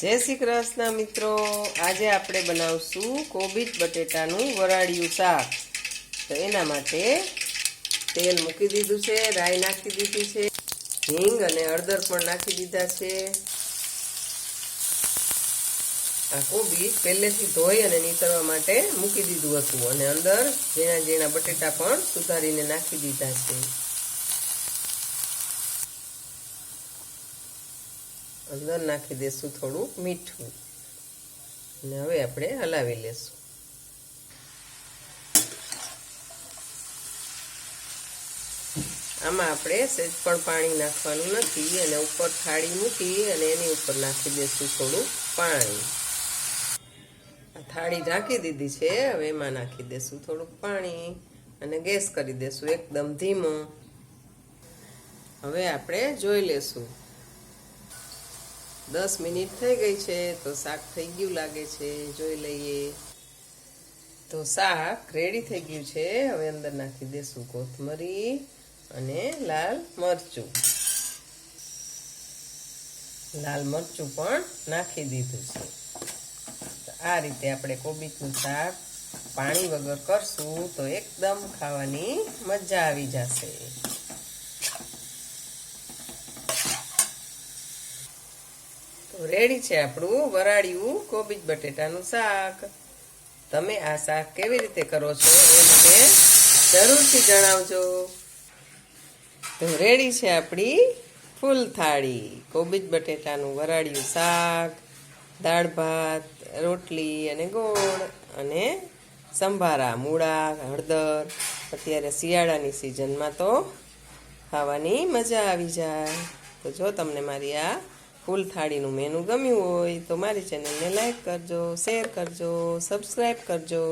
જય શ્રી કૃષ્ણ મિત્રો. આજે આપણે બનાવશું કોબીજ બટેટાનું વરાળિયું શાક. તો એના માટે તેલ મૂકી દીધું છે, રાઈ નાખી દીધી છે, હિંગ અને હળદર પણ નાખી દીધા છે. આ કોબીજ પહેલેથી ધોઈ અને નીતરવા માટે મૂકી દીધું હતું અને અંદર ઝીણા ઝીણા બટેટા પણ સુધારીને નાખી દીધા છે. અંદર નાખી દેશું થોડું મીઠું. અને હવે આપણે હલાવી લેશું. આમાં આપણે સેજ પણ પાણી નાખવાનું નથી અને ઉપર થાળી મૂકી અને એની ઉપર નાખી દેશું થોડું પાણી. થાળી ઢાંકી દીધી છે, હવે એમાં નાખી દેશું થોડુંક પાણી અને ગેસ કરી દેશું એકદમ ધીમો. હવે આપણે જોઈ લેશું. દસ મિનિટ થઈ ગઈ છે, તો શાક થઈ ગયું લાગે છે, જોઈ લઈએ. તો શાક રેડી થઈ ગયું છે, હવે અંદર નાખી દેશું કોથમરી અને લાલ મરચું. લાલ મરચું પણ નાખી દીધું છે. આ રીતે આપણે કોબીજનું શાક પાણી વગર કરશું, તો એકદમ ખાવાની મજા આવી જશે. રેડી છે આપણું વરાળિયું, કોબીજ, બટેટાનું શાક. તમે આ શાક કેવી રીતે કરો છો એ મને જરૂરથી જણાવજો. તો રેડી છે આપણી ફૂલ થાળી કોબીજ, બટેટાનું વરાળિયું શાક, દાળ ભાત, રોટલી અને ગોળ અને સંભારા, મૂળા, હળદર. અત્યારે શિયાળાની સિઝનમાં તો ખાવાની મજા આવી જાય. તો જો તમને મારી આ ફૂલ થાળીનું મેનુ ગમ્યું હોય તો મારી ચેનલને લાઈક કરજો શેર કરજો સબસ્ક્રાઈબ કરજો.